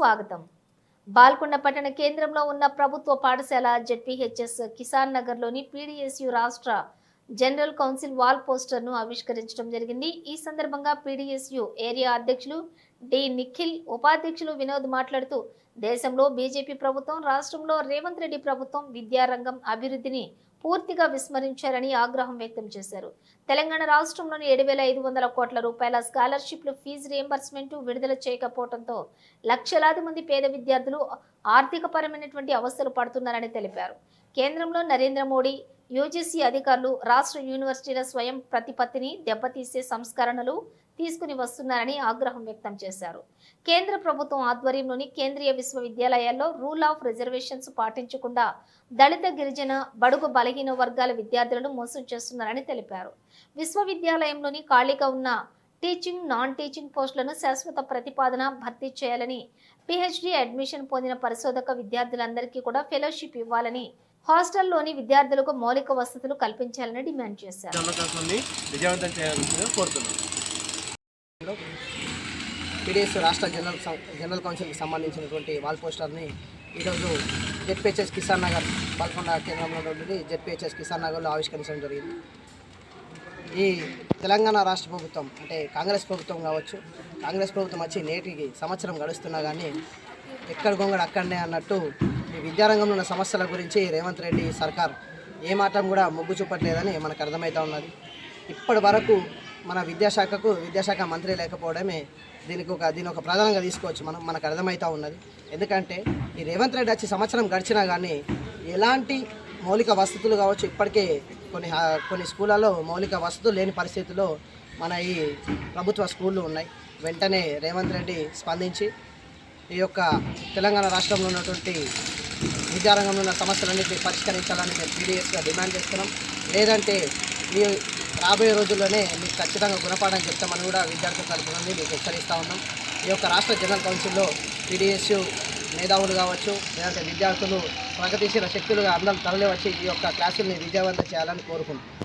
స్వాగతం. బాల్కొండ పట్టణ కేంద్రంలో ఉన్న ప్రభుత్వ పాఠశాల జెడ్పీహెచ్ఎస్ కిసాన్ నగర్లోని పీడీఎస్యు రాష్ట్ర జనరల్ కౌన్సిల్ వాల్ పోస్టర్ను ఆవిష్కరించడం జరిగింది. ఈ సందర్భంగా పీడీఎస్యు ఏరియా అధ్యక్షులు డి నిఖిల్ ఉపాధ్యక్షులు వినోద్ మాట్లాడుతూ దేశంలో బీజేపీ ప్రభుత్వం రాష్ట్రంలో రేవంత్ రెడ్డి ప్రభుత్వం విద్యారంగం అభివృద్ధిని పూర్తిగా విస్మరించారని ఆగ్రహం వ్యక్తం చేశారు. తెలంగాణ రాష్ట్రంలోని ఏడు వేల ఐదు వందల కోట్ల రూపాయల స్కాలర్షిప్లు ఫీజు రియంబర్స్మెంట్ విడుదల చేయకపోవడంతో లక్షలాది మంది పేద విద్యార్థులు ఆర్థికపరమైనటువంటి అవస్థలు పడుతున్నారని తెలిపారు. కేంద్రంలో నరేంద్ర మోడీ యూజీసీ అధికారులు రాష్ట్ర యూనివర్సిటీల స్వయం ప్రతిపత్తిని దెబ్బతీసే సంస్కరణలు తీసుకుని వస్తున్నారని ఆగ్రహం వ్యక్తం చేశారు. కేంద్ర ప్రభుత్వం ఆధ్వర్యంలోని కేంద్రీయ విశ్వవిద్యాలయాల్లో రూల్ ఆఫ్ రిజర్వేషన్స్ పాటించకుండా దళిత గిరిజన బడుగు బలహీన వర్గాల విద్యార్థులను మోసం చేస్తున్నారని తెలిపారు. విశ్వవిద్యాలయంలోని ఖాళీగా ఉన్న టీచింగ్ నాన్ టీచింగ్ పోస్టులను శాశ్వత ప్రతిపాదన భర్తీ చేయాలని పిహెచ్డి అడ్మిషన్ పొందిన పరిశోధక విద్యార్థులందరికీ కూడా ఫెలోషిప్ ఇవ్వాలని హాస్టల్లోని విద్యార్థులకు మౌలిక వసతులు కల్పించాలని డిమాండ్ చేశారు. విజయవంతం చేయాలని టీడీఎస్ రాష్ట్ర జనరల్ జనరల్ కౌన్సిల్కి సంబంధించినటువంటి వాల్ పోస్టర్ని ఈరోజు జెడ్పిహెచ్ఎస్ కిసాన్ నగర్ పాల్కొండ కేంద్రంలో నుండి జెడ్పిహెచ్ఎస్ కిసాన్ నగర్లో ఆవిష్కరించడం జరిగింది. ఈ తెలంగాణ రాష్ట్ర ప్రభుత్వం అంటే కాంగ్రెస్ ప్రభుత్వం కావచ్చు కాంగ్రెస్ ప్రభుత్వం వచ్చి నేటికి సంవత్సరం గడుస్తున్నా కానీ ఎక్కడ గొంగడు అక్కడనే అన్నట్టు విద్యారంగంలో ఉన్న సమస్యల గురించి రేవంత్ రెడ్డి సర్కార్ ఏ మాత్రం కూడా మొగ్గు చూపట్లేదని మనకు అర్థమవుతా ఉన్నది. ఇప్పటి వరకు మన విద్యాశాఖకు విద్యాశాఖ మంత్రి లేకపోవడమే దీనికి ఒక దీని ఒక ప్రధానంగా తీసుకోవచ్చు మనం మనకు అర్థమవుతూ ఉన్నది. ఎందుకంటే ఈ రేవంత్ రెడ్డి వచ్చి సంవత్సరం గడిచినా కానీ ఎలాంటి మౌలిక వసతులు కావచ్చు ఇప్పటికే కొన్ని హా- కొన్ని స్కూళ్ళలో మౌలిక వసతులు లేని పరిస్థితుల్లో మన ఈ ప్రభుత్వ స్కూళ్ళు ఉన్నాయి. వెంటనే రేవంత్ రెడ్డి స్పందించి ఈ యొక్క తెలంగాణ రాష్ట్రంలో ఉన్నటువంటి విద్యారంగంలో ఉన్న సమస్యలన్నింటినీ పరిష్కరించాలని మేము పీడిఎస్గా డిమాండ్ చేస్తున్నాం. లేదంటే మీ రాబోయే రోజుల్లోనే మీకు ఖచ్చితంగా గుణపాఠం చెప్తామని కూడా విద్యార్థుల తరపు నుండి మీకు హెచ్చరిస్తూ ఉన్నాం. ఈ యొక్క రాష్ట్ర జనరల్ కౌన్సిల్లో పీడిఎస్ మేధావులు కావచ్చు లేదంటే విద్యార్థులు ప్రగతిశీల శక్తులుగా అందరం తరలి వచ్చి ఈ యొక్క క్లాసుల్ని విజయవంతం చేయాలని కోరుకుంటున్నాం.